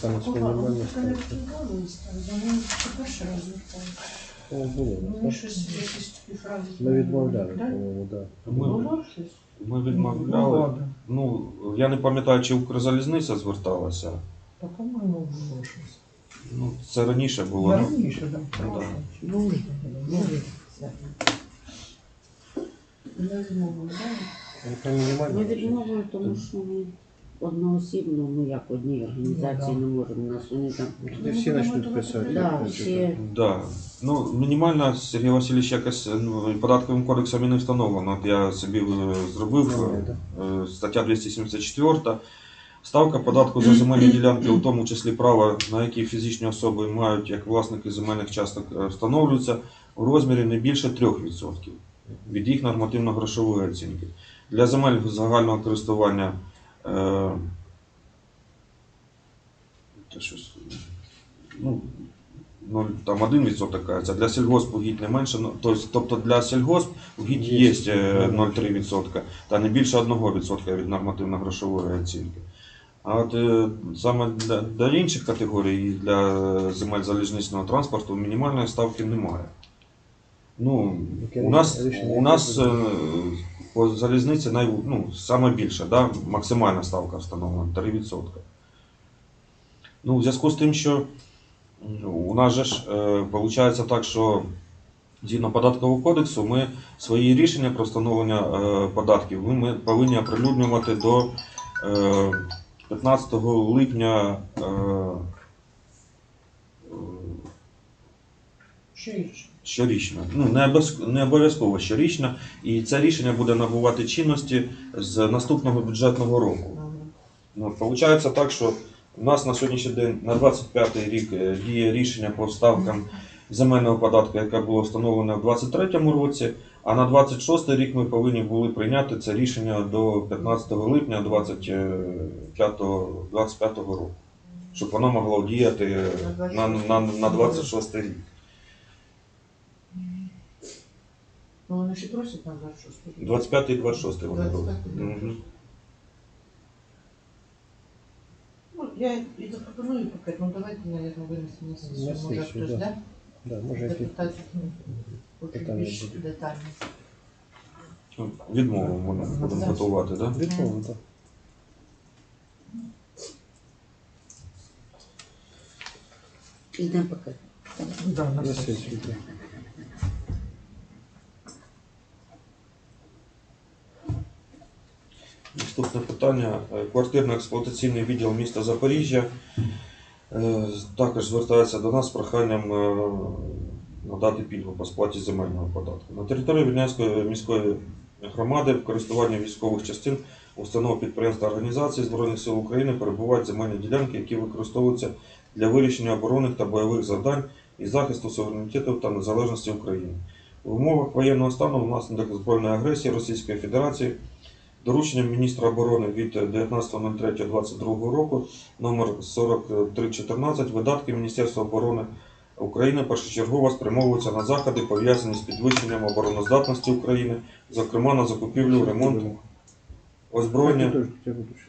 Там не розглядали листа, ще перший. О, було. Так? щось якісь такі фрази. Ми відмовляли, Да? по-моєму, так. Ми, Було щось? ми відмовляли. Ну, я не пам'ятаю, чи Укрзалізниця зверталася. Та, по-моєму, було щось. Ну, це раніше було. ну. Раніше, так. Ну, да. Нужно, нужно. Не відмовили, так? Яка мінімальна? Ми відмовили, тому що одноосібно, ну як одній організації не можемо. У нас вони там. Тоді всі почнуть писати. Да, як всі. Да. Ну, мінімальна, Сергій Васильович, якось ну, податковим кодексом і не встановлено. От я собі е, зробив е, стаття 274. Ставка податку за земельні ділянки, у тому числі права, на які фізичні особи мають як власники земельних часток, е, встановлюються у розмірі не більше 3% від їх нормативно-грошової оцінки. Для земель загального користування е, щось, ну, ну, там 1% кажеться, для сільгосп угідь не менше, ну, тобто, для сільгосп угідь Є. є е, 0,3%, та не більше 1% від нормативно-грошової оцінки. А от е, саме для, для інших категорій, для земель залізничного транспорту, мінімальної ставки немає. Ну, у нас, у нас е, по залізниці най, ну, саме да, максимальна ставка встановлена 3%. Ну, в зв'язку з тим, що у нас же ж е, виходить так, що згідно податкового кодексу, ми свої рішення про встановлення е, податків ми, повинні оприлюднювати до е, 15 липня. Е, е, Що інше? Щорічно. Ну, не, обов'язково щорічно. І це рішення буде набувати чинності з наступного бюджетного року. Ну, Получається так, що у нас на сьогоднішній день на 25 рік е, діє рішення по ставкам земельного податку, яке було встановлено в 2023 році, а на 26 рік ми повинні були прийняти це рішення до 15 липня 25, 25 року, щоб воно могло діяти е, на, на, на 26 рік. Ну, вони ще просять на 26. 25 і 26 вони 25 були. і Мгм. Ну, я і запропоную поки, ну давайте, мабуть, винесемо на сесію. На Може сесію, хтось, да. да? Да, може якісь Депутатів, ну, хочуть Питання більш будуть. детально. Відмову ми будемо готувати, так? Да? відмови, так. Йдемо поки. Да, на На сесію. сесію. так. Наступне питання. Е, Квартирно-експлуатаційний відділ міста Запоріжжя е, також звертається до нас з проханням е, надати пільгу по сплаті земельного податку. На території Вільнянської міської громади в користуванні військових частин установ підприємств та організацій Збройних сил України перебувають земельні ділянки, які використовуються для вирішення оборонних та бойових завдань і захисту суверенітету та незалежності України. В умовах воєнного стану внаслідок збройної агресії Російської Федерації Дорученням міністра оборони від 19.03.22 року номер 4314 видатки Міністерства оборони України першочергово спрямовуються на заходи, пов'язані з підвищенням обороноздатності України, зокрема на закупівлю, ремонт, озброєння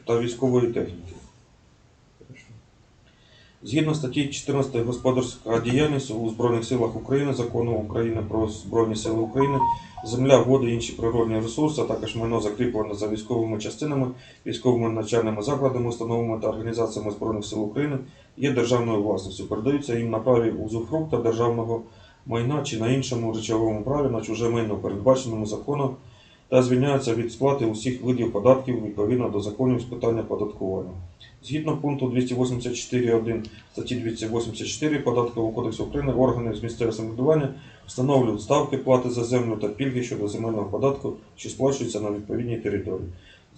та військової техніки. Згідно статті 14 господарська діяльність у Збройних силах України, закону України про Збройні Сили України, земля, води, інші природні ресурси, а також майно закріплене за військовими частинами, військовими навчальними закладами, установами та організаціями Збройних сил України є державною власністю. Передаються їм на праві узуфрукта державного майна чи на іншому речовому праві на чуже майно, передбаченому законом, та звільняються від сплати усіх видів податків відповідно до законів з питання податкування. Згідно пункту 284.1 статті 284 Податкового кодексу України органи з місцевого самоврядування встановлюють ставки плати за землю та пільги щодо земельного податку, що сплачуються на відповідній території.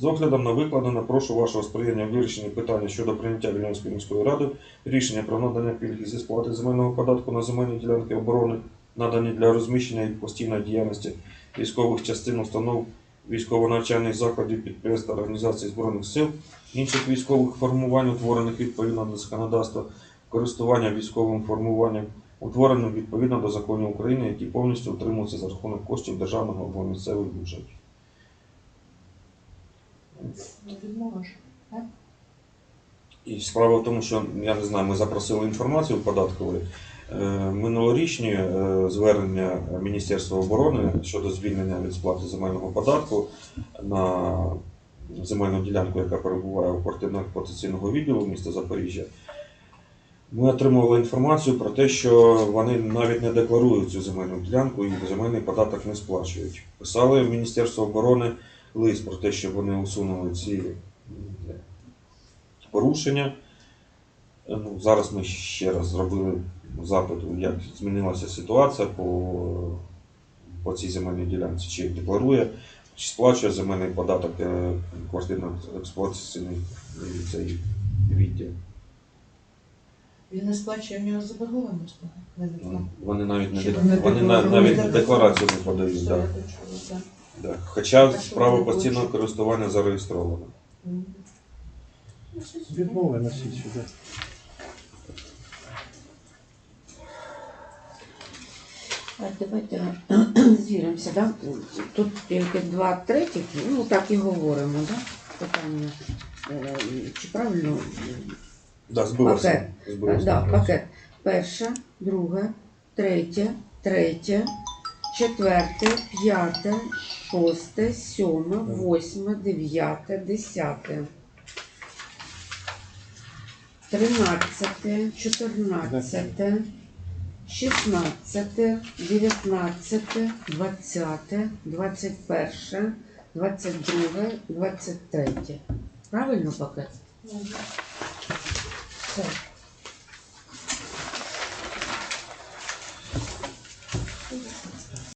З оглядом на викладене, прошу вашого сприяння в вирішенні питання щодо прийняття Вільнянської міської ради рішення про надання пільги зі сплати земельного податку на земельні ділянки оборони, надані для розміщення і постійної діяльності військових частин установ військово-навчальних закладів підприємств організацій Збройних сил, інших військових формувань, утворених відповідно до законодавства, користування військовим формуванням, утвореним відповідно до законів України, які повністю утримуються за рахунок коштів державного або місцевих бюджетів. Ну. І справа в тому, що я не знаю, ми запросили інформацію податкової. Е, Минулорічні е, звернення Міністерства оборони щодо звільнення від сплати земельного податку на земельну ділянку, яка перебуває у квартирно-експлуатаційного відділу міста Запоріжжя. Ми отримували інформацію про те, що вони навіть не декларують цю земельну ділянку і земельний податок не сплачують. Писали в Міністерство оборони лист про те, що вони усунули ці порушення. Е, Ну, зараз ми ще раз зробили запит, як змінилася ситуація по, по цій земельній ділянці, чи декларує, чи сплачує земельний податок е, квартирно-експлуатаційний цей відділ. Він не сплачує в нього заборгованість. навіть, Ну, ну. Вони навіть не вони вони на- декларують? навіть декларацію не подають. Все, Да, так. Хоча справа вони постійного користування зареєстрована. Мгм. Ну, Відмови сюди. Давайте звіримося, да? Тут тільки два третіх, ну так і говоримо, да? Питання. е, Чи правильно? Да, збилося. Пакет. збилося. Да, пакет. Перше, друге, третє, третє, четверте, п'яте, шосте, сьоме, восьме, дев'яте, десяте. Тринадцяте, чотирнадцяте, шістнадцяте, дев'ятнадцяте, двадцяте, двадцять перше, двадцять друге, двадцять третє. Правильно поки? Так.